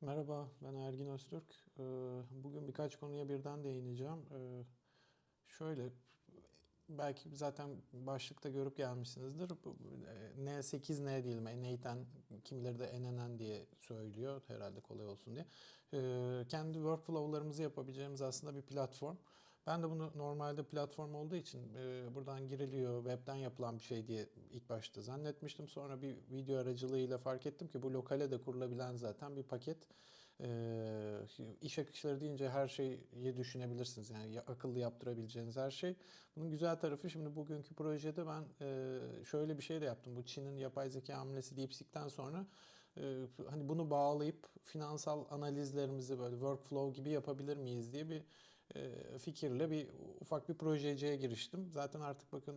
Merhaba, ben Ergin Öztürk. Ee, Bugün birkaç konuya birden değineceğim. Ee, Şöyle, belki zaten başlıkta görüp gelmişsinizdir. Bu, e, N8N diyelim, N8N, kimileri de NNN diye söylüyor herhalde kolay olsun diye. Ee, Kendi workflow'larımızı yapabileceğimiz aslında bir platform. Ben de bunu normalde platform olduğu için e, buradan giriliyor, webden yapılan bir şey diye ilk başta zannetmiştim. Sonra bir video aracılığıyla fark ettim ki bu lokale de kurulabilen zaten bir paket. E, iş akışları deyince her şeyi düşünebilirsiniz. Yani ya- akıllı yaptırabileceğiniz her şey. Bunun güzel tarafı şimdi bugünkü projede ben e, şöyle bir şey de yaptım. Bu Çin'in yapay zeka hamlesi DeepSeek'ten sonra e, hani bunu bağlayıp finansal analizlerimizi böyle workflow gibi yapabilir miyiz diye bir fikirle bir ufak bir projeciye giriştim. Zaten artık bakın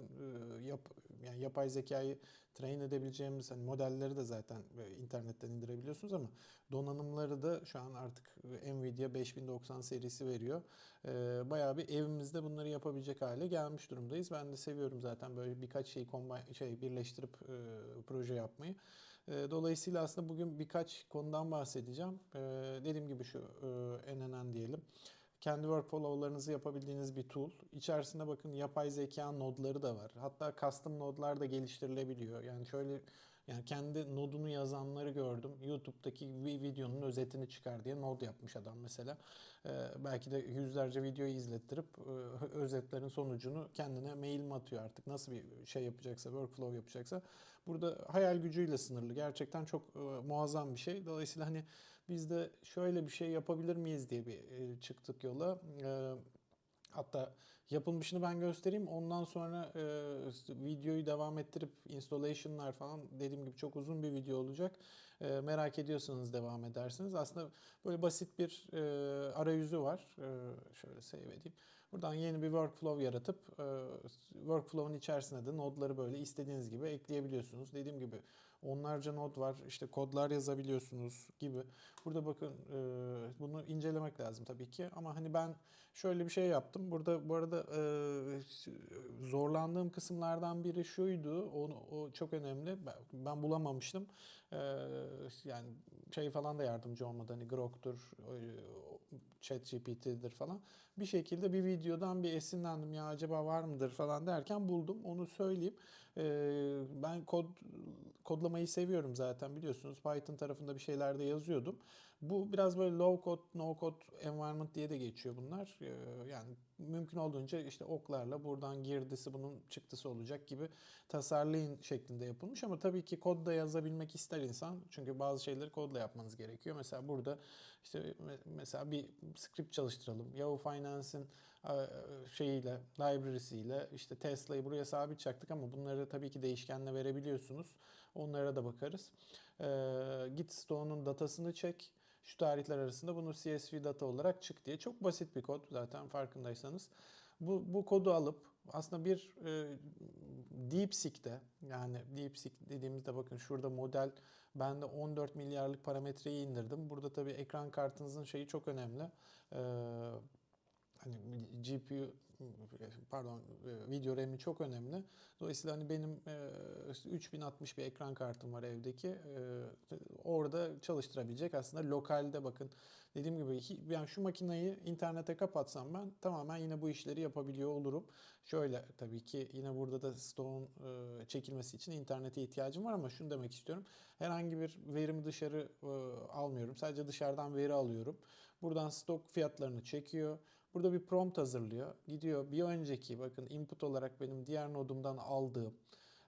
e, yap, yani yapay zekayı train edebileceğimiz hani modelleri de zaten e, internetten indirebiliyorsunuz ama donanımları da şu an artık Nvidia 5090 serisi veriyor. E, Bayağı bir evimizde bunları yapabilecek hale gelmiş durumdayız. Ben de seviyorum zaten böyle birkaç şeyi combine, şey birleştirip e, proje yapmayı. E, Dolayısıyla aslında bugün birkaç konudan bahsedeceğim. E, Dediğim gibi şu e, NNN diyelim kendi workflow'larınızı yapabildiğiniz bir tool. İçerisinde bakın yapay zeka nodları da var. Hatta custom nodlar da geliştirilebiliyor. Yani şöyle yani kendi nodunu yazanları gördüm. YouTube'daki bir videonun özetini çıkar diye nod yapmış adam mesela. Ee, belki de yüzlerce videoyu izlettirip e, özetlerin sonucunu kendine mail mi atıyor artık nasıl bir şey yapacaksa, workflow yapacaksa. Burada hayal gücüyle sınırlı. Gerçekten çok e, muazzam bir şey. Dolayısıyla hani biz de şöyle bir şey yapabilir miyiz diye bir e, çıktık yola. E, Hatta yapılmışını ben göstereyim. Ondan sonra e, videoyu devam ettirip installation'lar falan dediğim gibi çok uzun bir video olacak. E, merak ediyorsanız devam edersiniz. Aslında böyle basit bir e, arayüzü var. E, şöyle save edeyim. Buradan yeni bir workflow yaratıp e, workflow'un içerisine de nodları böyle istediğiniz gibi ekleyebiliyorsunuz. Dediğim gibi onlarca nod var. İşte kodlar yazabiliyorsunuz gibi. Burada bakın e, bunu incelemek lazım tabii ki. Ama hani ben şöyle bir şey yaptım. Burada bu arada e, zorlandığım kısımlardan biri şuydu. Onu, o çok önemli. Ben, bulamamıştım. Yani şey falan da yardımcı olmadı. Hani Grok'tur, ChatGPT'dir falan. Bir şekilde bir videodan bir esinlendim. Ya acaba var mıdır falan derken buldum. Onu söyleyeyim. E, ben kod kodlamayı seviyorum zaten biliyorsunuz. Python tarafında bir şeyler de yazıyordum. Bu biraz böyle low code, no code environment diye de geçiyor bunlar. Ee, Yani mümkün olduğunca işte oklarla buradan girdisi bunun çıktısı olacak gibi tasarlayın şeklinde yapılmış ama tabii ki kod da yazabilmek ister insan. Çünkü bazı şeyleri kodla yapmanız gerekiyor. Mesela burada işte me- mesela bir script çalıştıralım. Yahoo Finance'in şeyiyle, library'siyle işte Tesla'yı buraya sabit çaktık ama bunları tabii ki değişkenle verebiliyorsunuz. Onlara da bakarız. Ee, Git Stone'un datasını çek. Şu tarihler arasında bunu CSV data olarak çık diye. Çok basit bir kod zaten farkındaysanız. Bu, bu kodu alıp aslında bir e, DeepSeek'te yani DeepSeek dediğimizde bakın şurada model ben de 14 milyarlık parametreyi indirdim. Burada tabii ekran kartınızın şeyi çok önemli. Ee, hani GPU pardon e, video RAM'i çok önemli. Dolayısıyla hani benim e, 3060 bir ekran kartım var evdeki. E, orada çalıştırabilecek aslında lokalde bakın dediğim gibi yani şu makineyi internete kapatsam ben tamamen yine bu işleri yapabiliyor olurum. Şöyle tabii ki yine burada da Stone e, çekilmesi için internete ihtiyacım var ama şunu demek istiyorum. Herhangi bir verimi dışarı e, almıyorum. Sadece dışarıdan veri alıyorum. Buradan stok fiyatlarını çekiyor. Burada bir prompt hazırlıyor. Gidiyor bir önceki bakın input olarak benim diğer nodumdan aldığım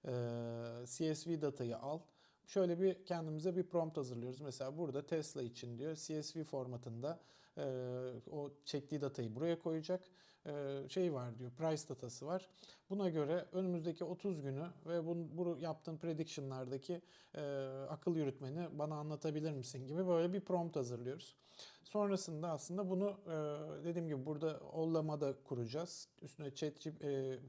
e, CSV datayı al. Şöyle bir kendimize bir prompt hazırlıyoruz. Mesela burada Tesla için diyor CSV formatında e, o çektiği datayı buraya koyacak. Şey var diyor price datası var. Buna göre önümüzdeki 30 günü ve bu, bu yaptığın prediction'lardaki akıl yürütmeni bana anlatabilir misin gibi böyle bir prompt hazırlıyoruz. Sonrasında aslında bunu dediğim gibi burada ollamada kuracağız. Üstüne chat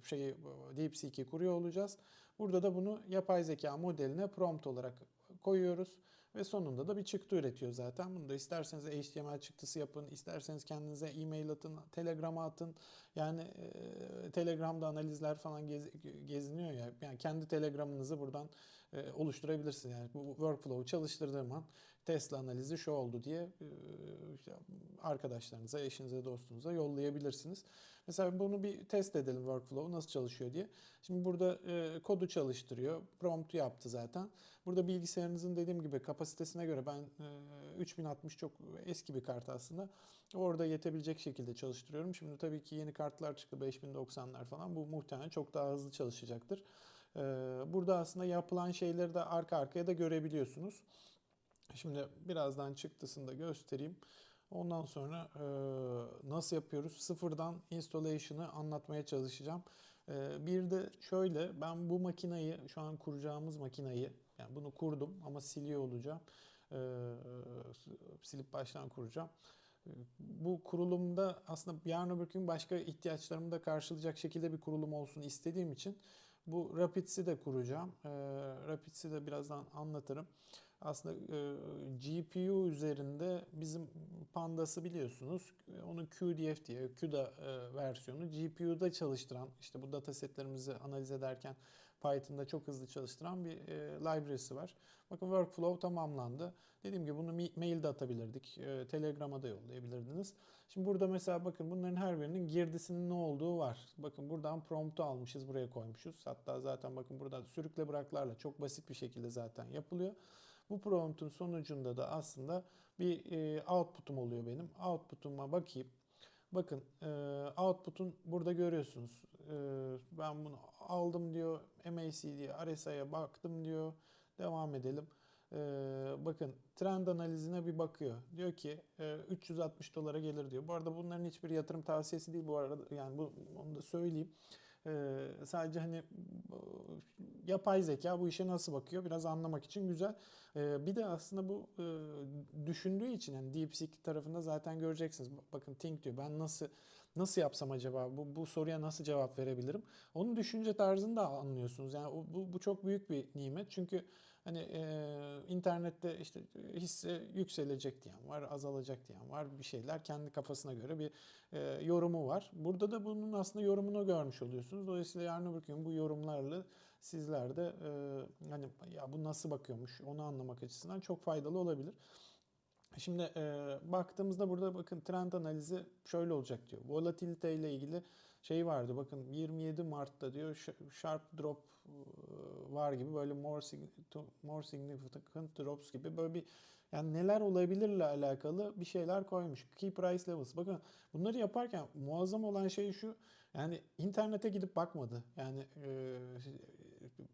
şeyi DeepSeek'i kuruyor olacağız. Burada da bunu yapay zeka modeline prompt olarak koyuyoruz ve sonunda da bir çıktı üretiyor zaten. Bunu da isterseniz HTML çıktısı yapın, isterseniz kendinize e-mail atın, Telegram'a atın. Yani e, Telegram'da analizler falan gez, geziniyor ya. Yani kendi Telegram'ınızı buradan e, oluşturabilirsiniz. Yani bu workflow'u çalıştırdığım an Tesla analizi şu oldu diye e, arkadaşlarınıza, eşinize, dostunuza yollayabilirsiniz. Mesela bunu bir test edelim workflow nasıl çalışıyor diye. Şimdi burada e, kodu çalıştırıyor. Prompt'u yaptı zaten. Burada bilgisayarınızın dediğim gibi kapasitesine göre ben e, 3060 çok eski bir kart aslında. Orada yetebilecek şekilde çalıştırıyorum. Şimdi tabii ki yeni kartlar çıktı 5090'lar falan. Bu muhtemelen çok daha hızlı çalışacaktır. E, burada aslında yapılan şeyleri de arka arkaya da görebiliyorsunuz. Şimdi birazdan çıktısını da göstereyim. Ondan sonra e, nasıl yapıyoruz? Sıfırdan installation'ı anlatmaya çalışacağım. E, bir de şöyle ben bu makinayı şu an kuracağımız makinayı yani bunu kurdum ama siliyor olacağım. E, silip baştan kuracağım. Bu kurulumda aslında yarın öbür gün başka ihtiyaçlarımı da karşılayacak şekilde bir kurulum olsun istediğim için bu Rapids'i de kuracağım. E, Rapids'i de birazdan anlatırım. Aslında e, GPU üzerinde bizim Pandas'ı biliyorsunuz. Onun QDF diye CUDA e, versiyonu GPU'da çalıştıran işte bu datasetlerimizi analiz ederken Python'da çok hızlı çalıştıran bir e, library'si var. Bakın workflow tamamlandı. Dediğim gibi bunu mailde atabilirdik. E, Telegram'a da yollayabilirdiniz. Şimdi burada mesela bakın bunların her birinin girdisinin ne olduğu var. Bakın buradan prompt'u almışız buraya koymuşuz. Hatta zaten bakın burada sürükle bıraklarla çok basit bir şekilde zaten yapılıyor. Bu prompt'un sonucunda da aslında bir e, output'um oluyor benim. Output'uma bakayım. Bakın e, output'un burada görüyorsunuz. E, ben bunu aldım diyor. MAC diye RSI'ye baktım diyor. Devam edelim. E, bakın trend analizine bir bakıyor. Diyor ki e, 360 dolara gelir diyor. Bu arada bunların hiçbir yatırım tavsiyesi değil bu arada. Yani bu onu da söyleyeyim. Ee, sadece hani yapay zeka bu işe nasıl bakıyor biraz anlamak için güzel. Ee, bir de aslında bu e, düşündüğü için yani DeepSeek tarafında zaten göreceksiniz. Bakın Think diyor ben nasıl nasıl yapsam acaba bu, bu soruya nasıl cevap verebilirim? Onun düşünce tarzını da anlıyorsunuz. Yani o- bu, bu çok büyük bir nimet. Çünkü hani e, internette işte hisse yükselecek diyen var, azalacak diyen var. Bir şeyler kendi kafasına göre bir e, yorumu var. Burada da bunun aslında yorumunu görmüş oluyorsunuz. Dolayısıyla yarın öbür gün bu yorumlarla sizler de e, hani ya bu nasıl bakıyormuş onu anlamak açısından çok faydalı olabilir. Şimdi e, baktığımızda burada bakın trend analizi şöyle olacak diyor. Volatilite ile ilgili şey vardı. Bakın 27 Mart'ta diyor sharp drop e, var gibi böyle more, signi- more significant drops gibi böyle bir yani neler olabilirle alakalı bir şeyler koymuş. Key price levels. Bakın bunları yaparken muazzam olan şey şu. Yani internete gidip bakmadı. Yani e,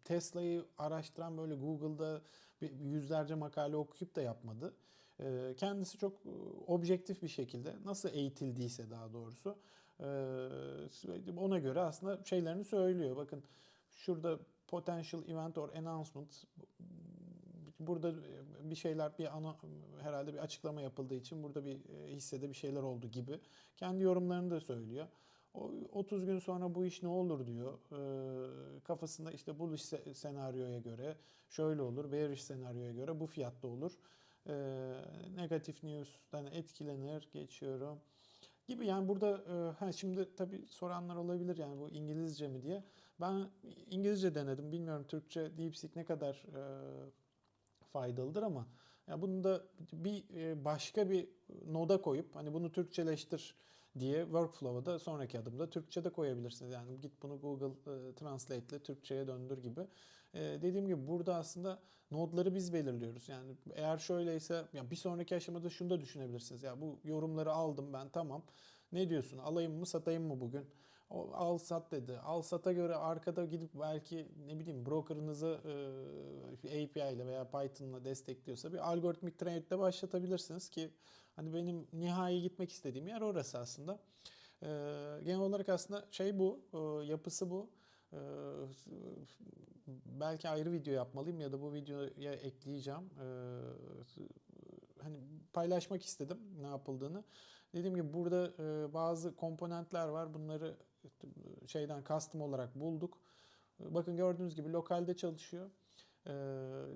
Tesla'yı araştıran böyle Google'da yüzlerce makale okuyup da yapmadı. Kendisi çok objektif bir şekilde nasıl eğitildiyse daha doğrusu ona göre aslında şeylerini söylüyor. Bakın şurada potential event or announcement burada bir şeyler bir ana herhalde bir açıklama yapıldığı için burada bir hissede bir şeyler oldu gibi kendi yorumlarını da söylüyor. O 30 gün sonra bu iş ne olur diyor. Kafasında işte bu senaryoya göre şöyle olur, bearish senaryoya göre bu fiyatta olur. Ee, negatif news'dan etkilenir, geçiyorum. Gibi yani burada e, ha şimdi tabii soranlar olabilir yani bu İngilizce mi diye. Ben İngilizce denedim. Bilmiyorum Türkçe DeepSeek ne kadar e, faydalıdır ama ya bunu da bir e, başka bir noda koyup hani bunu Türkçeleştir diye workflow'a da sonraki adımda Türkçe de koyabilirsiniz. Yani git bunu Google e, Translate ile Türkçe'ye döndür gibi. E, dediğim gibi burada aslında nodları biz belirliyoruz. Yani eğer şöyleyse ya bir sonraki aşamada şunu da düşünebilirsiniz. Ya bu yorumları aldım ben tamam. Ne diyorsun? Alayım mı satayım mı bugün? Al sat dedi. Al sata göre arkada gidip belki ne bileyim brokerınızı e, API ile veya Python'la destekliyorsa bir algoritmik trade'de başlatabilirsiniz ki hani benim nihai gitmek istediğim yer orası aslında. E, genel olarak aslında şey bu, e, yapısı bu. E, belki ayrı video yapmalıyım ya da bu videoya ekleyeceğim. E, hani paylaşmak istedim ne yapıldığını. Dediğim gibi burada bazı komponentler var. Bunları şeyden custom olarak bulduk. Bakın gördüğünüz gibi lokalde çalışıyor. E,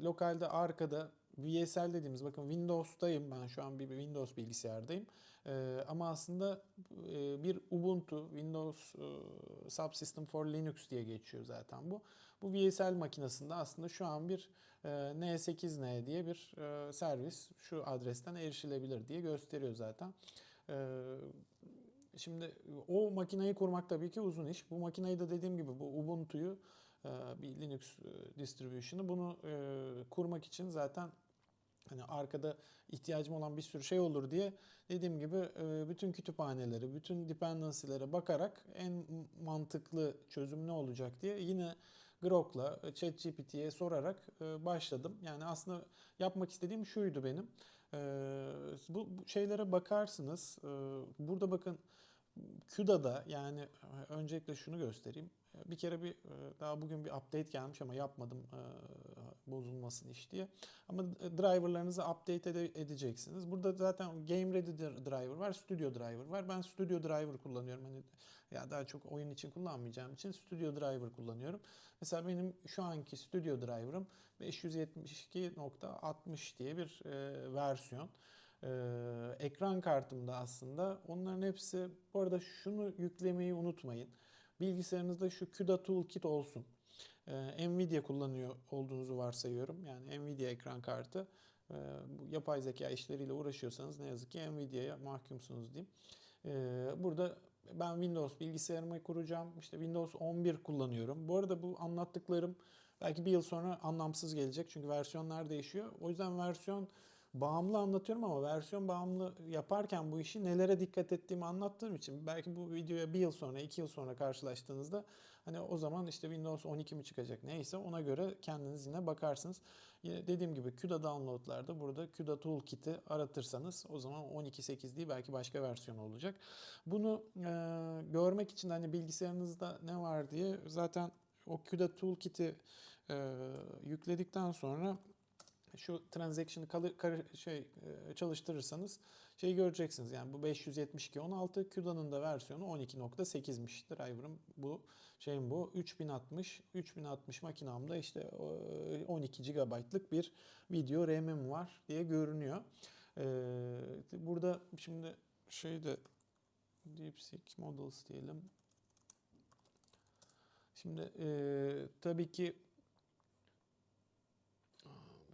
lokalde arkada VSL dediğimiz bakın Windows'tayım ben şu an bir Windows bilgisayardayım. E, ama aslında e, bir Ubuntu Windows e, Subsystem for Linux diye geçiyor zaten. Bu Bu VSL makinesinde aslında şu an bir e, N8N diye bir e, servis şu adresten erişilebilir diye gösteriyor zaten. E, Şimdi o makineyi kurmak tabii ki uzun iş. Bu makineyi de dediğim gibi bu Ubuntu'yu e, bir Linux e, distribution'ı bunu e, kurmak için zaten hani arkada ihtiyacım olan bir sürü şey olur diye dediğim gibi bütün kütüphaneleri, bütün dependency'lere bakarak en mantıklı çözüm ne olacak diye yine Grok'la, ChatGPT'ye sorarak başladım. Yani aslında yapmak istediğim şuydu benim. Bu şeylere bakarsınız. Burada bakın CUDA'da yani e, öncelikle şunu göstereyim. E, Bir kere bir e, daha bugün bir update gelmiş ama yapmadım bozulmasın iş diye. Ama driverlarınızı update ede- edeceksiniz. Burada zaten Game Ready dr- driver var, Studio driver var. Ben Studio driver kullanıyorum. Hani ya daha çok oyun için kullanmayacağım için Studio driver kullanıyorum. Mesela benim şu anki Studio driver'ım 572.60 diye bir versiyon. Ee, ekran kartımda aslında onların hepsi bu arada şunu yüklemeyi unutmayın. Bilgisayarınızda şu CUDA Toolkit olsun. Ee, Nvidia kullanıyor olduğunuzu varsayıyorum. Yani Nvidia ekran kartı. Ee, bu yapay zeka işleriyle uğraşıyorsanız ne yazık ki Nvidia'ya mahkumsunuz diyeyim. Ee, burada ben Windows bilgisayarımı kuracağım. İşte Windows 11 kullanıyorum. Bu arada bu anlattıklarım belki bir yıl sonra anlamsız gelecek. Çünkü versiyonlar değişiyor. O yüzden versiyon bağımlı anlatıyorum ama versiyon bağımlı yaparken bu işi nelere dikkat ettiğimi anlattığım için belki bu videoya bir yıl sonra, iki yıl sonra karşılaştığınızda hani o zaman işte Windows 12 mi çıkacak neyse ona göre kendiniz yine bakarsınız. Yine dediğim gibi CUDA downloadlarda burada CUDA Toolkit'i aratırsanız o zaman 12.8 değil belki başka versiyon olacak. Bunu e, görmek için hani bilgisayarınızda ne var diye zaten o CUDA Toolkit'i e, yükledikten sonra şu transaction'ı şey e, çalıştırırsanız şeyi göreceksiniz. Yani bu 572.16 CUDA'nın da versiyonu 12.8'miş. Driver'ım bu şeyim bu 3060 3060 makinamda işte e, 12 GB'lık bir video RAM'im var diye görünüyor. E, Burada şimdi şeyde DeepSeek Models diyelim. Şimdi e, tabii ki Aa,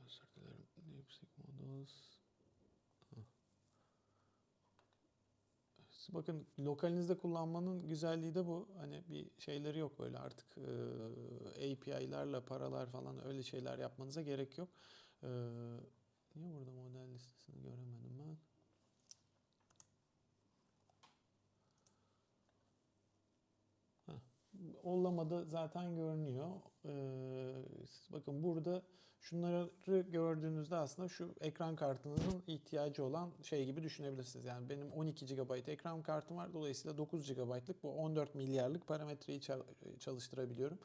özür dilerim. DeepSeek Hah. Bakın lokalinizde kullanmanın güzelliği de bu. Hani bir şeyleri yok böyle artık e, API'larla paralar falan öyle şeyler yapmanıza gerek yok. E, niye burada model listesini göremedim? Ollamada zaten görünüyor. Ee, bakın burada şunları gördüğünüzde aslında şu ekran kartınızın ihtiyacı olan şey gibi düşünebilirsiniz. Yani benim 12 GB ekran kartım var. Dolayısıyla 9 GB'lık bu 14 milyarlık parametreyi çal- çalıştırabiliyorum.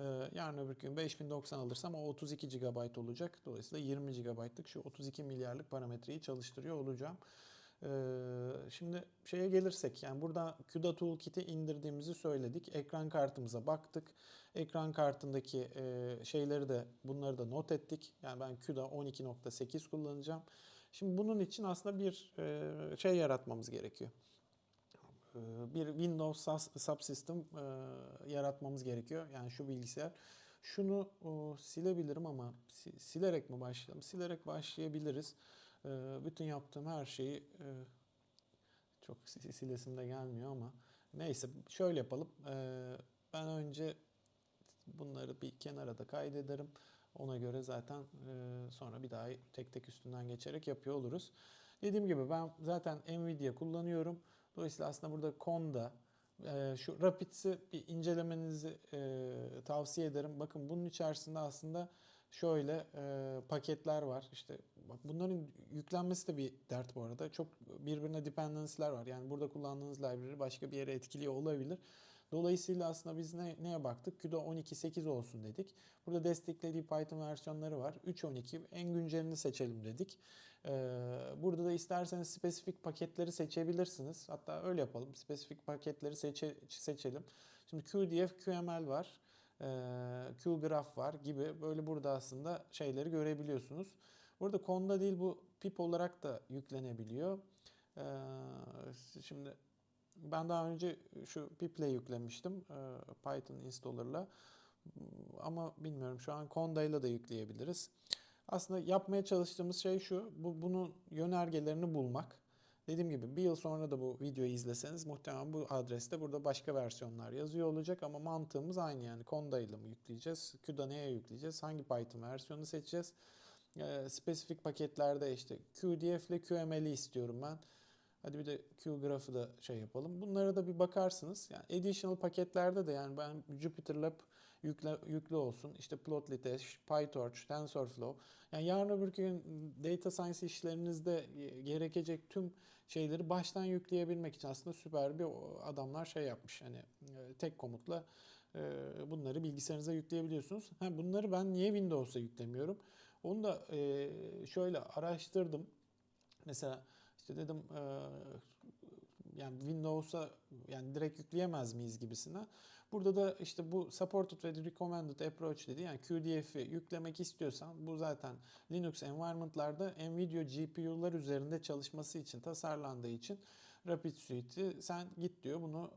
Ee, yarın öbür gün 5090 alırsam o 32 GB olacak. Dolayısıyla 20 GB'lık şu 32 milyarlık parametreyi çalıştırıyor olacağım. Ee, şimdi şeye gelirsek yani burada CUDA Toolkit'i indirdiğimizi söyledik. Ekran kartımıza baktık. Ekran kartındaki e, şeyleri de bunları da not ettik. Yani ben CUDA 12.8 kullanacağım. Şimdi bunun için aslında bir e, şey yaratmamız gerekiyor. E, bir Windows subsystem e, yaratmamız gerekiyor. Yani şu bilgisayar. Şunu silebilirim ama si- silerek mi başlayalım? Silerek başlayabiliriz. Ee, bütün yaptığım her şeyi e, çok si- silesim de gelmiyor ama neyse şöyle yapalım. Ee, ben önce bunları bir kenara da kaydederim. Ona göre zaten e, sonra bir daha tek tek üstünden geçerek yapıyor oluruz. Dediğim gibi ben zaten Nvidia kullanıyorum. Dolayısıyla aslında burada Conda e, şu Rapids'i bir incelemenizi tavsiye ederim. Bakın bunun içerisinde aslında şöyle e, paketler var. İşte bak bunların yüklenmesi de bir dert bu arada. Çok birbirine dependency'ler var. Yani burada kullandığınız library başka bir yere etkiliyor olabilir. Dolayısıyla aslında biz ne, neye baktık? CUDA 12.8 olsun dedik. Burada desteklediği Python versiyonları var. 3.12 en güncelini seçelim dedik. Ee, burada da isterseniz spesifik paketleri seçebilirsiniz. Hatta öyle yapalım. Spesifik paketleri seçe, seçelim. Şimdi QDF, QML var. Ee, QGraph var gibi böyle burada aslında şeyleri görebiliyorsunuz. Burada Conda değil bu pip olarak da yüklenebiliyor. Ee, şimdi ben daha önce şu piple yüklemiştim e, Python installer'la. Ama bilmiyorum şu an Konda'yla da yükleyebiliriz. Aslında yapmaya çalıştığımız şey şu. Bu, bunun yönergelerini bulmak. Dediğim gibi bir yıl sonra da bu videoyu izleseniz muhtemelen bu adreste burada başka versiyonlar yazıyor olacak ama mantığımız aynı yani. Conda ile mi yükleyeceğiz? CUDA neye yükleyeceğiz? Hangi Python versiyonu seçeceğiz? Ee, spesifik paketlerde işte QDF ile QML'i istiyorum ben. Hadi bir de QGraph'ı da şey yapalım. Bunlara da bir bakarsınız. Yani additional paketlerde de yani ben JupyterLab yükle, yüklü olsun. İşte Plotly-Dash, PyTorch, TensorFlow. Yani yarın öbür gün data science işlerinizde gerekecek tüm şeyleri baştan yükleyebilmek için aslında süper bir adamlar şey yapmış. Hani e, tek komutla e, bunları bilgisayarınıza yükleyebiliyorsunuz. Ha, bunları ben niye Windows'a yüklemiyorum? Onu da e, şöyle araştırdım. Mesela işte dedim yani Windows'a yani direkt yükleyemez miyiz gibisine. Burada da işte bu supported ve recommended approach dedi. Yani QDF'i yüklemek istiyorsan bu zaten Linux environment'larda Nvidia GPU'lar üzerinde çalışması için tasarlandığı için Rapid Suite'i sen git diyor bunu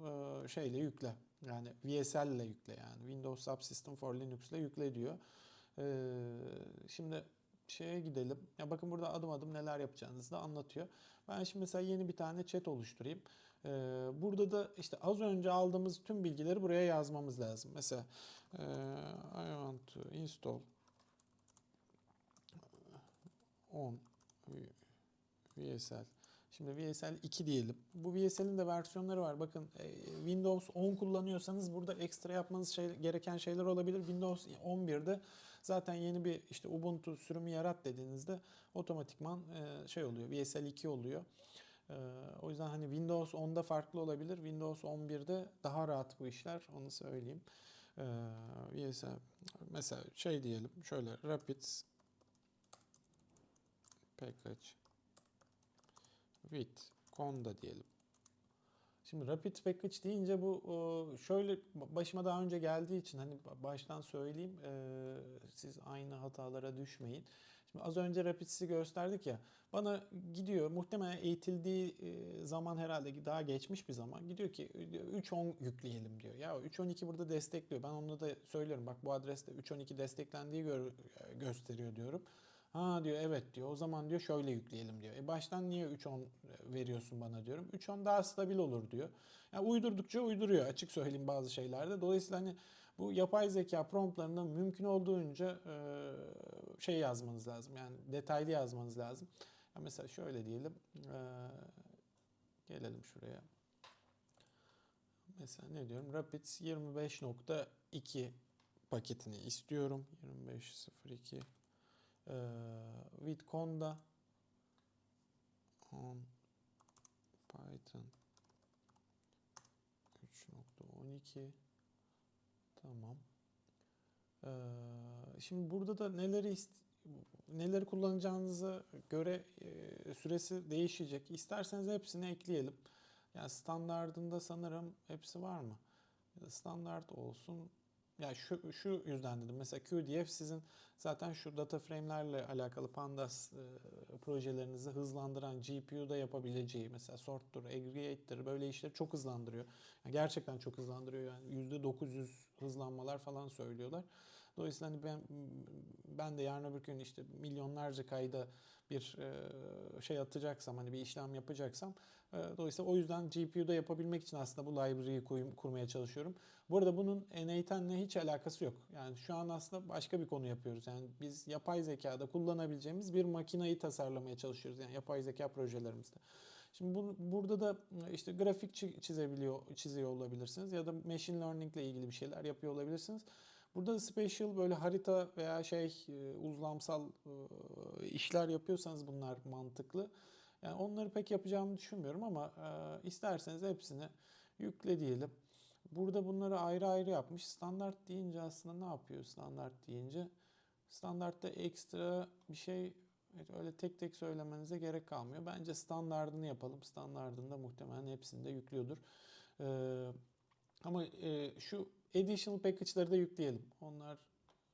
şeyle yükle. Yani VSL ile yükle yani Windows Subsystem for Linux ile yükle diyor. Şimdi şeye gidelim. Ya bakın burada adım adım neler yapacağınızı da anlatıyor. Ben şimdi mesela yeni bir tane chat oluşturayım. Ee, burada da işte az önce aldığımız tüm bilgileri buraya yazmamız lazım. Mesela e, I want to install on VSL. Şimdi VSL 2 diyelim. Bu VSL'in de versiyonları var. Bakın Windows 10 kullanıyorsanız burada ekstra yapmanız şey, gereken şeyler olabilir. Windows 11'de zaten yeni bir işte Ubuntu sürümü yarat dediğinizde otomatikman şey oluyor. VSL 2 oluyor. O yüzden hani Windows 10'da farklı olabilir. Windows 11'de daha rahat bu işler. Onu söyleyeyim. VSL mesela şey diyelim. Şöyle Rapids package with conda diyelim. Şimdi Rapid Package deyince bu şöyle başıma daha önce geldiği için hani baştan söyleyeyim siz aynı hatalara düşmeyin. Şimdi az önce Rapids'i gösterdik ya bana gidiyor muhtemelen eğitildiği zaman herhalde daha geçmiş bir zaman gidiyor ki 3.10 yükleyelim diyor. Ya 3.12 burada destekliyor. Ben onu da söylüyorum bak bu adreste 3.12 desteklendiği gö gösteriyor diyorum. Ha diyor evet diyor. O zaman diyor şöyle yükleyelim diyor. E baştan niye 3.10 veriyorsun bana diyorum. 3.10 daha stabil olur diyor. Yani uydurdukça uyduruyor açık söyleyeyim bazı şeylerde. Dolayısıyla hani bu yapay zeka promptlarında mümkün olduğunca şey yazmanız lazım. Yani detaylı yazmanız lazım. Ya mesela şöyle diyelim. Gelelim şuraya. Mesela ne diyorum? Rapids 25.2 paketini istiyorum. 25.02 with Conda on Python 3.12 tamam. Ee, şimdi burada da neleri neleri kullanacağınıza göre e, süresi değişecek. İsterseniz hepsini ekleyelim. Yani standartında sanırım hepsi var mı? Standart olsun. Ya şu, şu yüzden dedim. Mesela QDF sizin zaten şu data frame'lerle alakalı Pandas e, projelerinizi hızlandıran GPU'da yapabileceği mesela sort'tur, aggregate'tir böyle işleri çok hızlandırıyor. Yani gerçekten çok hızlandırıyor. Yani %900 hızlanmalar falan söylüyorlar. Dolayısıyla hani ben ben de yarın öbür gün işte milyonlarca kayda bir e, şey atacaksam hani bir işlem yapacaksam e, dolayısıyla o yüzden GPU'da yapabilmek için aslında bu library'yi kurmaya çalışıyorum. Bu arada bunun N8'le hiç alakası yok. Yani şu an aslında başka bir konu yapıyoruz. Yani biz yapay zekada kullanabileceğimiz bir makinayı tasarlamaya çalışıyoruz. Yani yapay zeka projelerimizde. Şimdi bu, burada da işte grafik çizebiliyor, çiziyor olabilirsiniz ya da machine learning ile ilgili bir şeyler yapıyor olabilirsiniz. Burada da special böyle harita veya şey uzlamsal işler yapıyorsanız bunlar mantıklı. Yani onları pek yapacağımı düşünmüyorum ama isterseniz hepsini yükle diyelim. Burada bunları ayrı ayrı yapmış. Standart deyince aslında ne yapıyor standart deyince? Standartta ekstra bir şey öyle tek tek söylemenize gerek kalmıyor. Bence standartını yapalım. Standartında muhtemelen hepsinde yüklüyordur. Ee, ama e, şu additional package'ları da yükleyelim. Onlar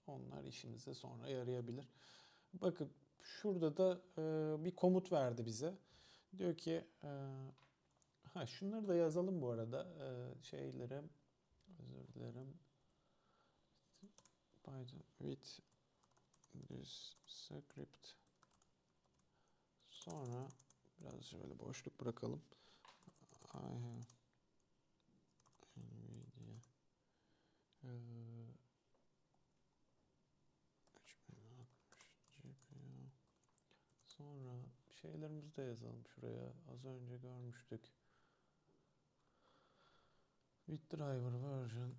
onlar işimize sonra yarayabilir. Bakın şurada da e, bir komut verdi bize. Diyor ki e, ha şunları da yazalım bu arada e, şeylere özür dilerim. Python with this script. Sonra biraz şöyle boşluk bırakalım. I have Nvidia eee, 3060 GPU. Sonra şeylerimizi de yazalım şuraya. Az önce görmüştük. With driver version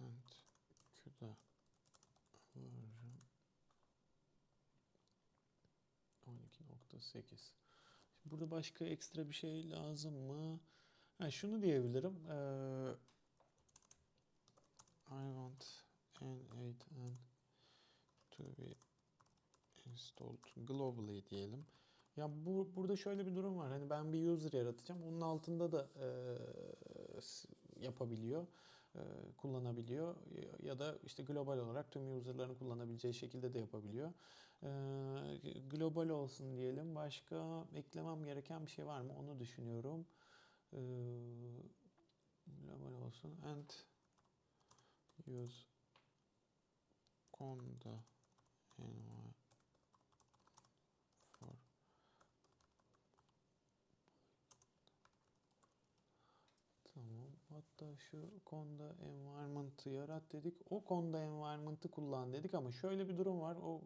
and CUDA version 12.8 Şimdi Burada başka ekstra bir şey lazım mı? Ha, şunu diyebilirim. Eee, I want N8 and to be installed globally diyelim. Ya bu burada şöyle bir durum var. Hani ben bir user yaratacağım. Onun altında da s- yapabiliyor, eee, kullanabiliyor ya da işte global olarak tüm user'ların kullanabileceği şekilde de yapabiliyor. Eee, global olsun diyelim. Başka eklemem gereken bir şey var mı? Onu düşünüyorum. Eee, global olsun and use conda env for Tamam. Hatta şu Conda environment'ı yarat dedik. O Conda environment'ı kullan dedik ama şöyle bir durum var. O,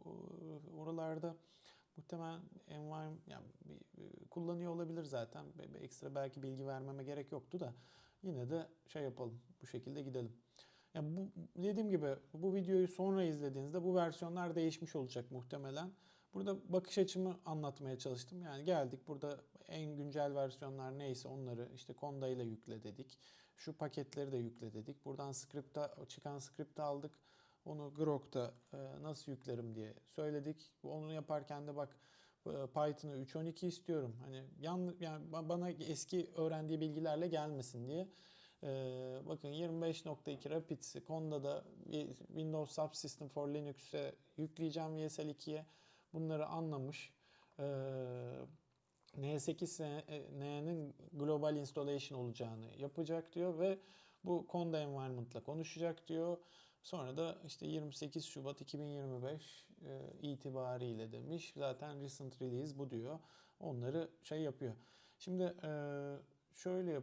oralarda muhtemelen environment yani bir kullanıyor olabilir zaten. Ekstra belki bilgi vermeme gerek yoktu da yine de şey yapalım. Bu şekilde gidelim. Yani bu dediğim gibi bu videoyu sonra izlediğinizde bu versiyonlar değişmiş olacak muhtemelen. Burada bakış açımı anlatmaya çalıştım. Yani geldik burada en güncel versiyonlar neyse onları işte Conda ile yükle dedik. Şu paketleri de yükle dedik. Buradan script'a çıkan script'i aldık. Onu Grok'ta e, nasıl yüklerim diye söyledik. Onu yaparken de bak e, Python'ı 3.12 istiyorum. Hani yan, yani ba- bana eski öğrendiği bilgilerle gelmesin diye. Ee, bakın 25.2 Rapids'i Conda'da Windows Subsystem for Linux'e yükleyeceğim VSL 2'ye. Bunları anlamış. Ee, N8 N'nin global installation olacağını yapacak diyor ve bu Conda environment'la konuşacak diyor. Sonra da işte 28 Şubat 2025 e, itibariyle demiş. Zaten recent release bu diyor. Onları şey yapıyor. Şimdi e, şöyle yapalım.